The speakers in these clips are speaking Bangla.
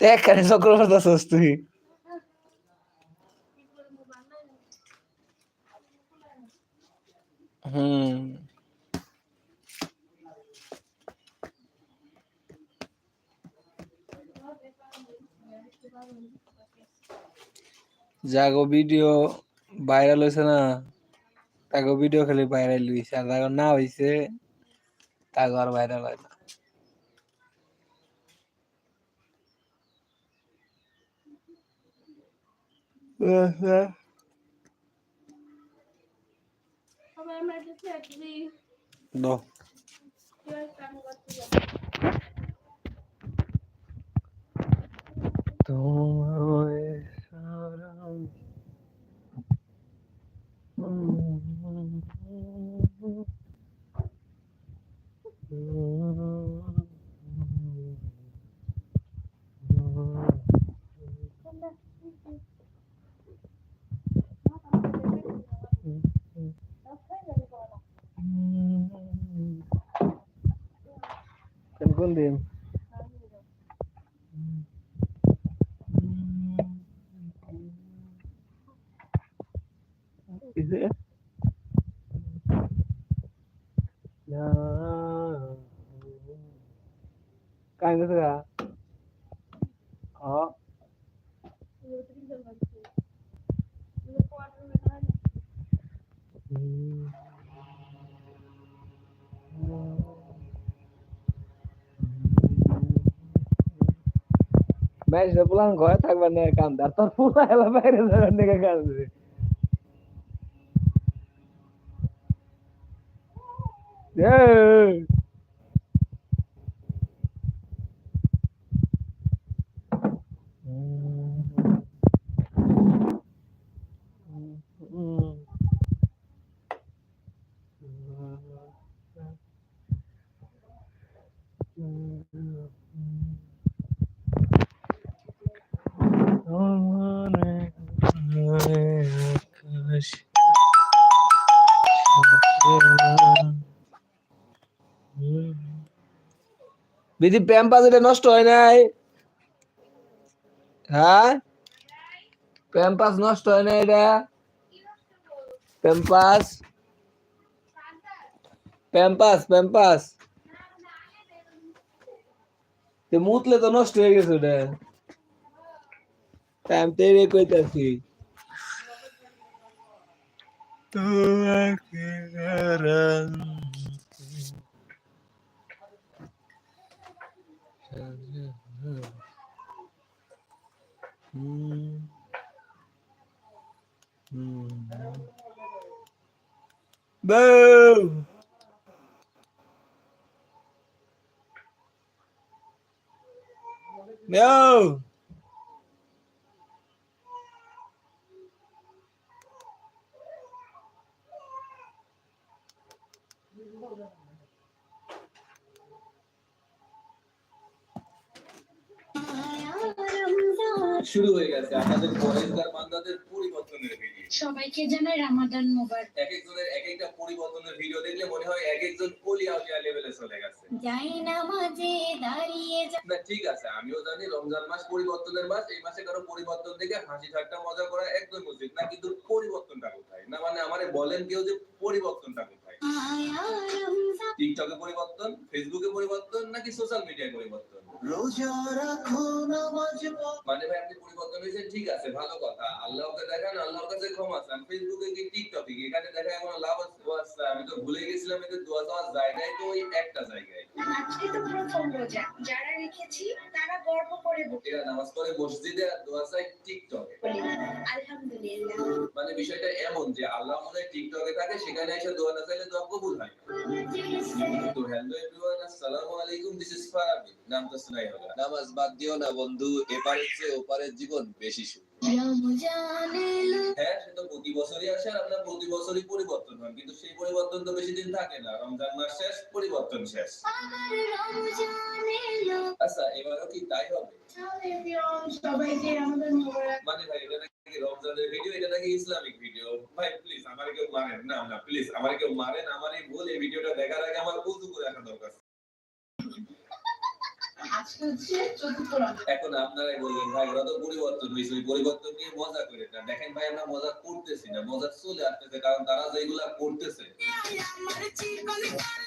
এখানে চক্রবর্তী আছিস তুই। হুম। যাগো ভিডিও ভাইরাল হয়েছে না তাগো ভিডিও খালি ভাইরাল হয়েছে আর যাগো না হয়েছে তাগো আর ভাইরাল হয় না। দো তোমায় সারাম কোন কোন দিন takımındayım. ম্যাচ পুলান ঘরে থাকবার না কান্দে, আর তোর পুলা এলা বাইরে যাবার নাকি কান্দে Yeah. বিধি প্যাম্পাস এটা নষ্ট হয় নাই। হ্যাঁ? প্যাম্পাস নষ্ট হয় না এটা। প্যাম্পাস প্যাম্পাস প্যাম্পাস মুতলে তো নষ্ট হয়ে গেছে ওটা। টাইম তেরে কইতাছি। তোমাকে Hmm. Boom! No! শুরু হয়ে গেছে। আমাদের পরেশগার বান্দাদের পরিবর্তনের ভিডিও সবাইকে জানাই রামাদান মোবারক। এক একজনের এক একটা পরিবর্তনের ভিডিও দেখলে মনে হয় এক একজন কলি আউলিয়া লেভেলে চলে গেছে। যাই নামাজে দাঁড়িয়ে না ঠিক আছে আমিও জানি রমজান মাস পরিবর্তনের মাস এই মাসে কারও পরিবর্তন দেখে হাসি ঠাট্টা মজা করা একদম উচিত না কিন্তু পরিবর্তনটা কোথায়? না মানে আমারে বলেন কেউ যে পরিবর্তনটা কোথায়? টিকটকে পরিবর্তন ফেসবুকে পরিবর্তন নাকি সোশ্যাল মিডিয়ায় পরিবর্তন? রোজা রাখো নামাজ মানে ভাই আপনি পরিবর্তন হয়েছেন ঠিক আছে ভালো কথা। আল্লাহকে দেখান আল্লাহর কাছে ক্ষমা চান। ফেসবুকে কি টিকটকে কি? এখানে দেখা কোনো লাভ আছে? আচ্ছা, আমি তো ভুলে গেছিলাম এতে দোয়া দেওয়ার জায়গায় তো ওই একটা জায়গায়। আজকে তো প্রথম রোজা যারা রেখেছি তারা গর্ব করে এরা নামাজ পড়ে মসজিদে আর দোয়া চাই টিকটকে। আলহামদুলিল্লাহ। মানে বিষয়টা এমন যে আল্লাহ মনে টিকটকে থাকে সেখানে এসে দোয়া না চাইলে দোয়া কবুল হয়। তো হ্যালো এভরিওয়ান আসসালামু আলাইকুম দিস ইজ ফারাবি নাম তো শোনাই হবে নামাজ বাদ দিও না বন্ধু এপারের চেয়ে ওপারের জীবন বেশি এলো হ্যাঁ প্রতি বছরই আসে আর আপনার প্রতি বছরই পরিবর্তন হয়। কিন্তু সেই পরিবর্তন তো বেশি দিন থাকে না। রমজান মাস শেষ, পরিবর্তন শেষ। আচ্ছা এবারও কি তাই হবে? মানে ভাই, এটা নাকি রমজানের ভিডিও এটা নাকি ইসলামিক ভিডিও ভাই প্লিজ আমার কেউ মারেন না না প্লিজ আমার কেউ মারেন আমার এই ভুল। এই ভিডিওটা দেখার আগে আমার করে রাখা আজকে হচ্ছে চতুর্থ এখন আপনারাই বলবেন ভাই ওরা তো পরিবর্তন হয়েছে ওই পরিবর্তন নিয়ে মজা করে না। দেখেন ভাই আমরা মজা করতেছি না মজা চলে আসতেছে কারণ তারা যেগুলা করতেছে।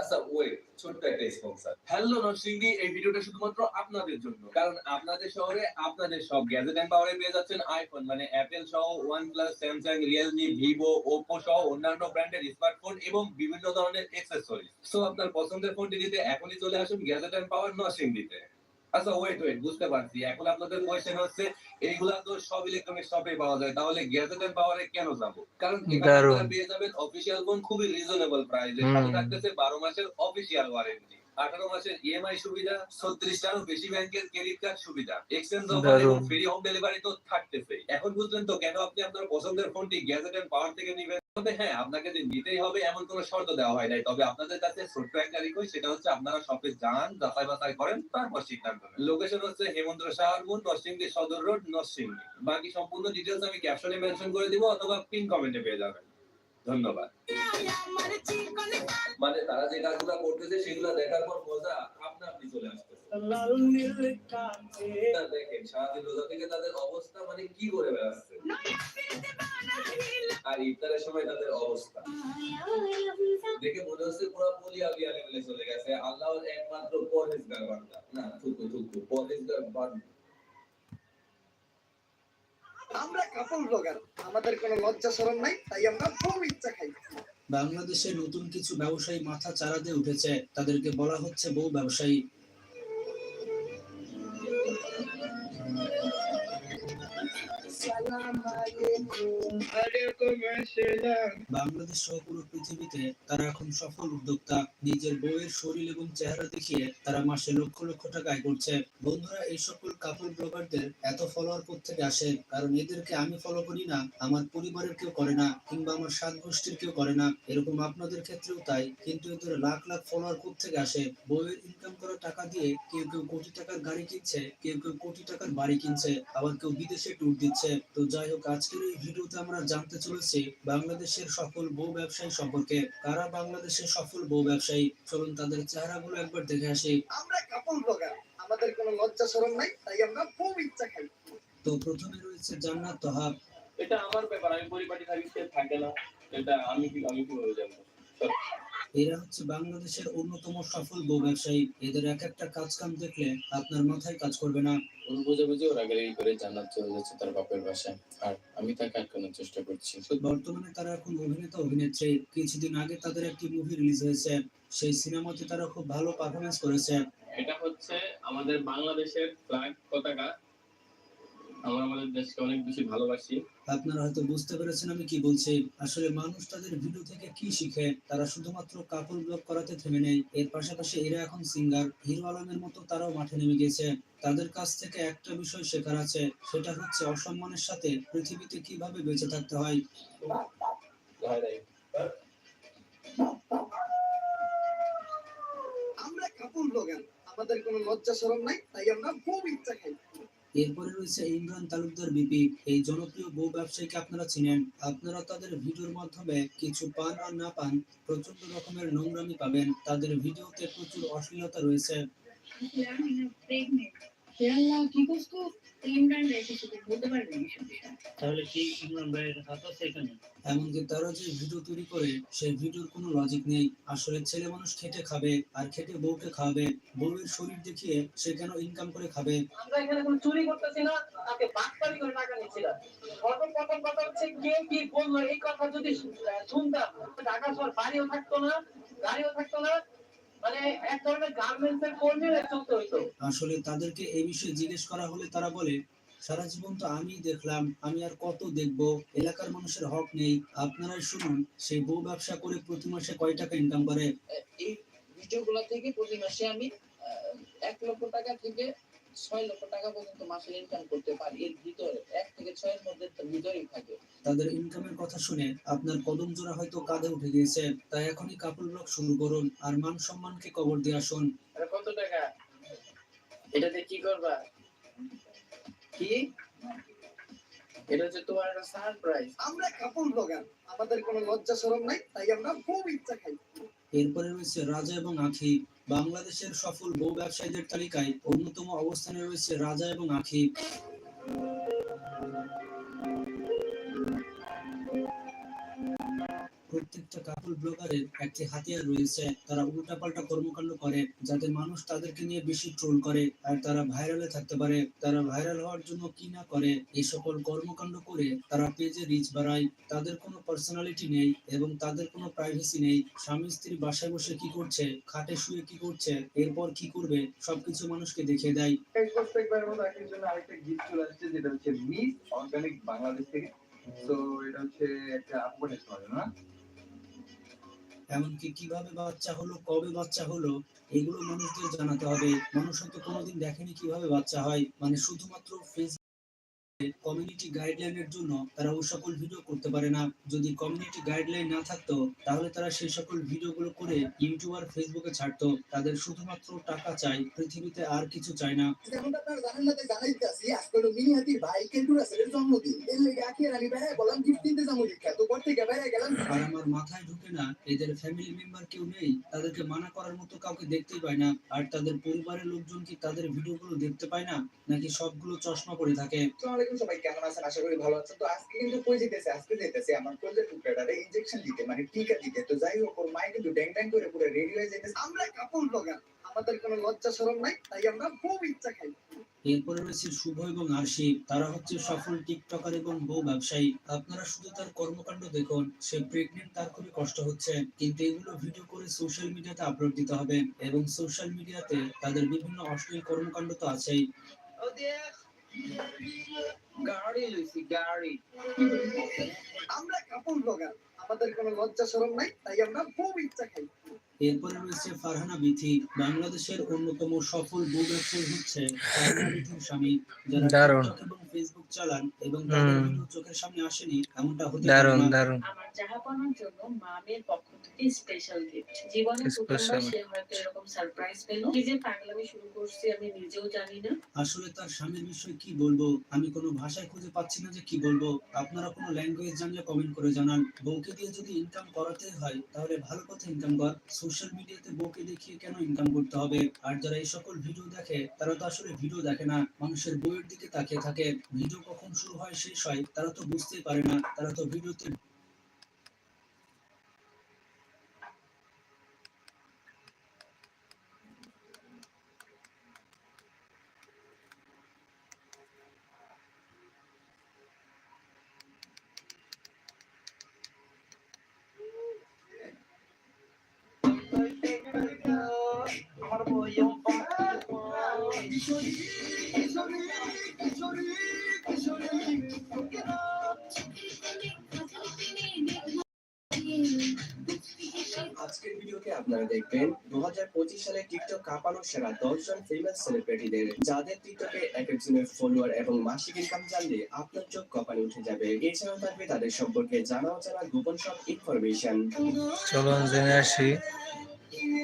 আচ্ছা ওয়েট ছোট্ট একটা স্পন্সর হ্যালো নরসিংদী এই ভিডিওটা শুধুমাত্র আপনাদের জন্য। কারণ আপনাদের শহরে আপনাদের সব গ্যাজেট এন্ড পাওয়ারে পেয়ে যাচ্ছেন আইফোন মানে অ্যাপেল সহ OnePlus Samsung Realme Vivo Oppo সহ অন্যান্য ব্র্যান্ডের স্মার্টফোন এবং বিভিন্ন ধরনের অ্যাক্সেসরিজ সো আপনার পছন্দের ফোনটি নিতে এখনই চলে আসুন গ্যাজেট এন্ড পাওয়ার নরসিংদীতে আচ্ছা ওয়েট ওয়েট বুঝতে পারছি। এখন আপনাদের কোয়েশ্চেন হচ্ছে এইগুলা তো সব ইলেকট্রনিক শপে পাওয়া যায়। তাহলে গ্যাজেটের পাওয়ারে কেন যাব? কারণ এখানে পেয়ে যাবেন অফিসিয়াল ফোন খুবই রিজনেবল প্রাইসে সাথে থাকতেছে বারো মাসের অফিসিয়াল ওয়ারেন্টি আঠারো মাসের ইএমআই সুবিধা ছত্রিশটারও বেশি ব্যাংকের ক্রেডিট কার্ড সুবিধা। এক্সচেঞ্জ অফার এবং ফ্রি হোম ডেলিভারি তো থাকতেছে এখন বুঝলেন তো কেন আপনি আপনার পছন্দের ফোনটি গ্যাজেট এন্ড পাওয়ার থেকে নেবেন? তবে হ্যাঁ আপনাকে যে নিতেই হবে এমন কোনো শর্ত দেওয়া হয় নাই। তবে আপনাদের কাছে ছোট্ট একটা রিকোয়েস্ট সেটা হচ্ছে আপনারা শপে যান যাচাই বাছাই করেন তারপর সিদ্ধান্ত নেন। লোকেশন হচ্ছে হেমন্ত শাহরপুর নরসিংদী সদর রোড নরসিংদী। বাকি সম্পূর্ণ ডিটেলস আমি ক্যাপশনে মেনশন করে দিব অথবা পিন কমেন্টে পেয়ে যাবেন। ধন্যবাদ। মানে তারা যে কাজগুলো করতেছে সেগুলো দেখার পর মজা আপনা আপনি চলে আসতেছে। দেখেন সারাদিন রোজা থেকে তাদের অবস্থা মানে কি করে বেড়াচ্ছে? আর ইফতারের সময় তাদের অবস্থা। দেখে মনে হচ্ছে পুরো পলিয়া বিয়া লেভেলে চলে গেছে। আল্লাহর একমাত্র পরহেজগার বান্দা। না থুকু থুকু পরহেজগার বান্দা। আমরা কাপড় ব্লগার আমাদের কোনো লজ্জা শরম নাই, তাই আমরা খুব ইচ্ছা খাই। বাংলাদেশে নতুন কিছু ব্যবসায়ী মাথা চারা দিয়ে উঠেছে, তাদেরকে বলা হচ্ছে বহু ব্যবসায়ী। বাংলাদেশ সহ পুরো পৃথিবীতে তারা এখন সফল উদ্যোক্তা। নিজের বউয়ের শরীর এবং চেহারা দেখিয়ে তারা মাসে লক্ষ লক্ষ করছে। বন্ধুরা, এই সকল কাপড় ব্লগারদের এত ফলোয়ার আসে? কারণ এদেরকে আমি ফলো করি না, আমার পরিবারের কেউ করে না, কিংবা আমার সাত গোষ্ঠীর কেউ করে না। এরকম আপনাদের ক্ষেত্রেও তাই, কিন্তু এদের লাখ লাখ ফলোয়ার থেকে আসে? বউয়ের ইনকাম করা টাকা দিয়ে কেউ কেউ কোটি টাকার গাড়ি কিনছে, কেউ কেউ কোটি টাকার বাড়ি কিনছে, আবার কেউ বিদেশে ট্যুর দিচ্ছে। তো যাই হোক আজকের এই ভিডিওতে আমরা জানতে চলেছি বাংলাদেশের সফল বউ ব্যবসায়ী সম্পর্কে। কারা বাংলাদেশের সফল বউ ব্যবসায়ী? চলুন তাদের চেহারাগুলো একবার দেখে আসি। আমরা কাপড় ব্লগার আমাদের কোনো লজ্জা শরম নাই তাই আমরা বউ ইচ্ছা খাই। তো প্রথমে রয়েছে জান্নাত তহাব। এটা আমার ব্যাপার আমি পরিপাটি থাকি সে থাকে না। এটা আমি কি আমি কীভাবে জানব? এরা হচ্ছে বাংলাদেশের অন্যতম সফল বউ ব্যবসায়ী। এদের এক একটা কাজ কাম দেখলে আপনার মাথায় কাজ করবে না। বুঝাবুঝি ওরা গাড়ি করে জান্নাত চলে যাচ্ছে তার বাপের বাসায়। আর আমি তাকে আটকানোর চেষ্টা করছি। বর্তমানে তারা এখন অভিনেতা অভিনেত্রী। কিছুদিন আগে তাদের একটি মুভি রিলিজ হয়েছে। সেই সিনেমাতে তারা খুব ভালো পারফরমেন্স করেছে। এটা হচ্ছে আমাদের বাংলাদেশের ফ্ল্যাগ পতাকা। আমরা আমাদের দেশকে অনেক বেশি ভালোবাসি। আপনারা হয়তো বুঝতে পেরেছেন আমি কি বলছি। আসলে মানুষ তাদের ভিডিও থেকে কি শিখে তারা শুধুমাত্র কাপড় ব্লগ করাতে থেমে নেই। এর পাশাপাশি এরা এখন সিঙ্গার হিরো আলমের মতো তারাও মাঠে নেমে গিয়েছে। তাদের কাছ থেকে একটা বিষয় শেখার আছে সেটা হচ্ছে অসম্মানের সাথে পৃথিবীতে কীভাবে বেঁচে থাকতে হয়। আমরা কাপড় ব্লগার আমাদের কোনো লজ্জা শরম নাই তাই আমরা বউ ইচ্ছা খাই এরপরে রয়েছে ইমরান তালুকদার বিপি। এই জনপ্রিয় বউ ব্যবসায়ীকে আপনারা চিনেন। আপনারা তাদের ভিডিওর মাধ্যমে কিছু পান আর না পান প্রচণ্ড রকমের নোংরামি পাবেন। তাদের ভিডিওতে প্রচুর অশ্লীলতা রয়েছে। প্রেগনেন্ট কেরালা কি করছ ইমরান রেখেছে বলতে পারবেন তাহলে কি ইমরান ভাইয়ের হাত আছে এখানে? এমনকি তারা যে ভিডিও তৈরি করে সেই ভিডিওর কোনো লজিক নেই। আসলে ছেলে মানুষ খেটে খাবে আর খেটে বউকে খাবে বউয়ের শরীর দেখিয়ে সে কেন ইনকাম করে খাবে? আমরা এখানে কোনো চুরি করতেছি না তাকে বাটপারি করে টাকা নিচ্ছি না সর্বপ্রথম কথা হচ্ছে কে কি বলল এই কথা যদি শুনতাম। ঢাকা শহর বাড়িও থাকতো না গাড়িও থাকতো না মানে আসলে তাদেরকে এই বিষয়ে জিজ্ঞেস করা হলে তারা বলে সারা জীবন তো আমি দেখলাম আমি আর কত দেখব? এলাকার মানুষের হক নেই। আপনারাই শুনুন সেই বউ ব্যবসা করে প্রতি মাসে কয় টাকা ইনকাম করে? এই ভিডিওগুলো থেকে প্রতি মাসে আমি এক লক্ষ টাকা থেকে ছয় লক্ষ টাকা পর্যন্ত মাসে ইনকাম করতে পারে। এর ভিতরে এক থেকে ছয়ের মধ্যে ভিতরেই থাকে। তাদের ইনকামের কথা শুনে আপনার কদম জোড়া হয়তো কাঁধে উঠে গিয়েছে। তাই এখনই কাপড় ব্লক শুরু করুন আর মান সম্মানকে কবর দিয়ে আসুন। কত টাকা? এটাতে কি করবা? কি? এটা হচ্ছে তোমার একটা সারপ্রাইজ আমরা কাপড় ব্লগার আমাদের কোনো লজ্জা শরম নাই তাই আমরা খুব ইচ্ছা খাই। এরপরে রয়েছে রাজা এবং আখি। বাংলাদেশের সফল বউ ব্যবসায়ীদের তালিকায় অন্যতম অবস্থানে রয়েছে রাজা এবং আখি। প্রত্যেকটা কাপল ব্লগারের একটি হাতিয়ার রয়েছে। তারা উল্টাপাল্টা কর্মকাণ্ড করে যাতে মানুষ তাদেরকে নিয়ে বেশি ট্রোল করে আর তারা ভাইরালে থাকতে পারে। তারা ভাইরাল হওয়ার জন্য কি না করে এই সকল কর্মকাণ্ড করে তারা পেজে রিচ বাড়ায়। তাদের কোনো পার্সোনালিটি নেই এবং তাদের কোনো প্রাইভেসি নেই। স্বামী স্ত্রী বাসায় বসে কি করছে খাটে শুয়ে কি করছে এরপর কি করবে সবকিছু মানুষকে দেখে দেয়। প্রত্যেকবারের মতো একই জন্য আরেকটা গিফট চলে আসছে যেটা হচ্ছে মিস অর্গানিক বাংলাদেশ থেকে। তো এটা হচ্ছে একটা আপডেট করে না? এমনকি কীভাবে বাচ্চা হলো, কবে বাচ্চা হলো, এগুলো মানুষদের জানাতে হবে। মানুষ হয়তো কোনোদিন দেখেনি কীভাবে বাচ্চা হয়। মানে শুধুমাত্র ফেসবুক কমিউনিটি গাইডলাইনের জন্য তারা ওই সকল ভিডিও করতে পারে না। যদি কমিউনিটি গাইডলাইন না থাকতো তাহলে তারা সেই সকল ভিডিওগুলো করে ইউটিউব আর ফেসবুকে ছাড়তো। তাদের শুধুমাত্র টাকা চাই পৃথিবীতে আর কিছু চায় না। যেমনটা আপনারা জানেন না যে জানাইতে আসি আজকে মিনি হাতির ভাই কেন্টু রাসেলের জন্মদিন। এর লেগে আখি আর আমি বেড়ায় বললাম গিফট কিনতে যাব দীক্ষা তো ঘর থেকে বেড়ায় গেলাম আর আমার মাথায় ঢুকে না এদের ফ্যামিলি মেম্বার কেউ নেই তাদেরকে মানা করার মতো কাউকে দেখতেই পায় না। আর তাদের পরিবারের লোকজন কি তাদের ভিডিওগুলো দেখতে পায় না? নাকি সবগুলো চশমা পরে থাকে? আলাইকুম সবাই কেমন আছেন? আশা করি ভালো আছেন। তো আজকে কিন্তু কই যেতেছে? আজকে যেতেছে আমার কলেজের টুকরাটারে ইনজেকশন দিতে মানে টিকা দিতে। তো যাই হোক ওর মায়ে কিন্তু ড্যাং ড্যাং করে পুরো রেডি হয়ে যেতেছে। আমরা কাপড় ব্লগার আমাদের কোনো লজ্জা শরম নাই তাই আমরা খুব ইচ্ছা খাই। এরপরে রয়েছে শুভ এবং আরশি তারা হচ্ছে সফল টিকটকার এবং বউ ব্যবসায়ী। আপনারা শুধু তার কর্মকাণ্ড দেখুন সে প্রেগনেন্ট তার খুবই কষ্ট হচ্ছে। কিন্তু এগুলো ভিডিও করে সোশ্যাল মিডিয়াতে আপলোড দিতে হবে। এবং সোশ্যাল মিডিয়াতে তাদের বিভিন্ন অশ্লীল কর্মকাণ্ড তো আছেই। গাড়ি লইছি, গাড়ি। আমরা কাপড় ব্লগার আমাদের কোনো লজ্জা শরম নাই, তাই আমরা খুব ইচ্ছা খাই। এরপরে রয়েছে ফারহানা বিথি বাংলাদেশের অন্যতম সফল বউ ব্যবসায়ী হচ্ছে ফারহানা বিথির স্বামী যারা দারুণ। এবং ফেসবুক চালান এবং তাদের চোখের সামনে আসেনি এমনটা হতে পারে দারুণ না। দারুণ আমার জাহাপনার জন্য মামের পক্ষ থেকে স্পেশাল গিফট জীবনে প্রথমবার সে হয়তো এরকম সারপ্রাইজ পেল। কি পাগলামি শুরু করছি আমি নিজেও জানি না। আসলে তার স্বামীর বিষয়ে কি বলব? আমি কোনো ভাষায় খুঁজে পাচ্ছি না যে কি বলব। আপনারা কোনো ল্যাঙ্গুয়েজ জানলে কমেন্ট করে জানান। বউকে দিয়ে যদি ইনকাম করাতে হয় তাহলে ভালো কথা ইনকাম কর। সোশ্যাল মিডিয়াতে বকে দেখিয়ে কেন ইনকাম করতে হবে? আর যারা এই সকল ভিডিও দেখে, তারা তো আসলে ভিডিও দেখে না। মানুষের বইয়ের দিকে তাকিয়ে থাকে। ভিডিও কখন শুরু হয়, শেষ হয়, তারা তো বুঝতেই পারে না। তারা তো ভিডিওতে আপনারা দেখবেন দু হাজার পঁচিশ সালে টিকটক কাঁপানো সেরা দশজন ফেমাস সেলিব্রিটিদের যাদের টিকটকে এক একজনের ফলোয়ার এবং মাসিক ইনকাম জানলে আপনার চোখ কপালে উঠে যাবে। এছাড়াও থাকবে তাদের সম্পর্কে জানা অজানা গোপন সব ইনফরমেশন চলুন জেনে আসি।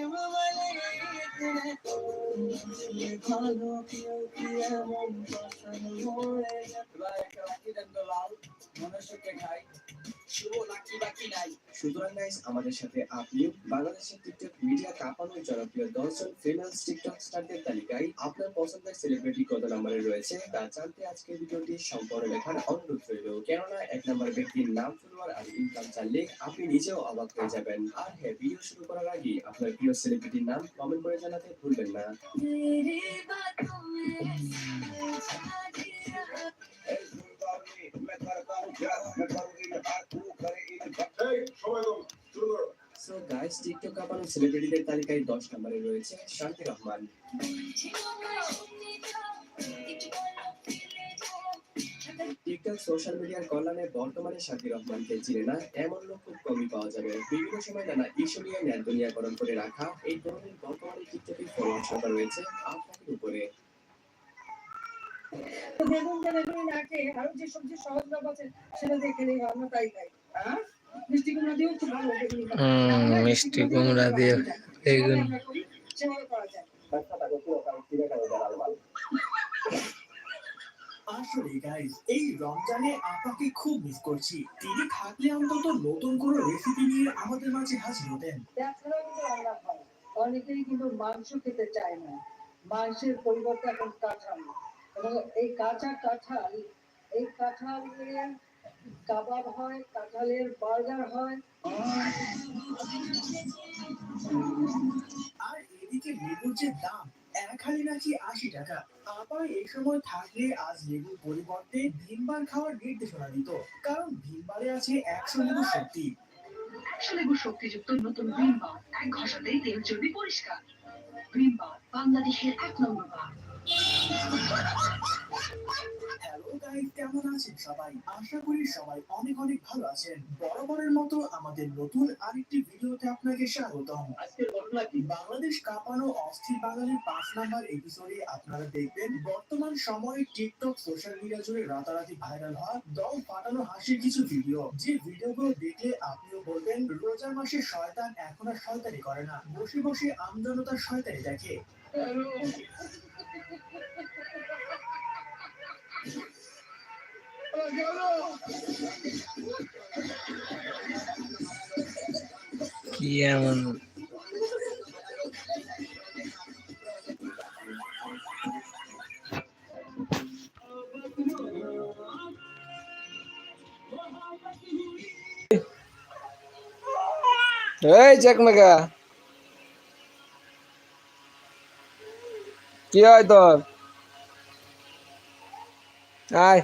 এবার তো লাল মনুষ্যকে খাই সুতরাং আমাদের সাথে আপনিও বাংলাদেশের টিকটক কাঁপানোর জনপ্রিয় দশজন ফেমাস টিকটক স্টারদের তালিকায় আপনার পছন্দের সেলিব্রিটি কত নম্বরে রয়েছে তা জানতে আজকের ভিডিওটি সম্পূর্ণ দেখার অনুরোধ রইল। কেননা, এক নম্বর ব্যক্তির নাম ফলোয়ার আর ইনকাম জানলে আপনি নিজেও অবাক হয়ে যাবেন। আর হ্যাঁ ভিডিও শুরু করার আগে আপনার প্রিয় সেলিব্রিটির নাম কমেন্ট করে জানাতে ভুলবেন না। সো গাইস টিকটক কাঁপানোর সেলিব্রিটিদের তালিকায় দশ নম্বরে রয়েছে শান্তি রহমান। টিকটক সোশ্যাল মিডিয়ার কল্যাণে বর্তমানে শাকির রহমানকে চিনে না, এমন লোক খুব কমই পাওয়া যাবে। বিভিন্ন সময় নানা ইস্যু নিয়ে ন্যায় করে রাখা, এই তরুণীর বর্তমানে টিকটকে ফলোয়ার সংখ্যা রয়েছে আট লাখের উপরে। বেগুন দিয়ে বেগুনি না খেয়ে আরও যে সবজি সহজ লাভ আছে সেটা দেখে নিই আমরা তাই খাই হ্যাঁ মিষ্টি কুমড়া দিয়েও খুব ভালো বেগুনি মিষ্টি কুমড়া দিয়ে বেগুন। সেভাবে করা যায়। আসলে গাইস এই রমজানে আপাকে খুব মিস করছি। তিনি থাকলে অন্তত নতুন কোনো রেসিপি নিয়ে আমাদের মাঝে হাজির হতেন। অনেকেই কিন্তু মাংস খেতে চায় না। মাংসের পরিবর্তে এখন কাঁঠাল এবং এই কাঁচা কাঁঠাল এই কাঁঠাল দিয়ে কাবাব হয় কাঁঠালের বার্গার হয়। আর এদিকে লেবুর যে দাম এক হালি নাকি আশি টাকা। আপা এই সময় থাকলে আজ লেবুর পরিবর্তে ভিমবার খাওয়ার নির্দেশনা দিত কারণ ভিমবারে আছে একশো লেবু শক্তি। একশো লেবুর শক্তিযুক্ত নতুন গ্রিন বার এক ঘষাতেই তেল চর্বি পরিষ্কার। গ্রিন বার বাংলাদেশের এক নম্বর বার হ্যালো গাইস কেমন আছেন সবাই? আশা করি সবাই অনেক অনেক ভালো আছেন। বরাবরের মতো আমাদের নতুন আরেকটি ভিডিওতে আপনাকে স্বাগতম। আজকের ঘটনা কি? বাংলাদেশ কাঁপানো অস্থির বাঙালির পাঁচ নাম্বার এপিসোডে আপনারা দেখবেন বর্তমান সময়ে টিকটক সোশ্যাল মিডিয়া জুড়ে রাতারাতি ভাইরাল হওয়া দম ফাটানো হাসির কিছু ভিডিও যে ভিডিওগুলো দেখলে আপনিও বলবেন রোজার মাসে শয়তান এখন আর শয়তানি করে না। বসে বসে আমজনতার শয়তানি দেখে। কি এমন? এই চেকনাকা কি হয় তোর? আয়।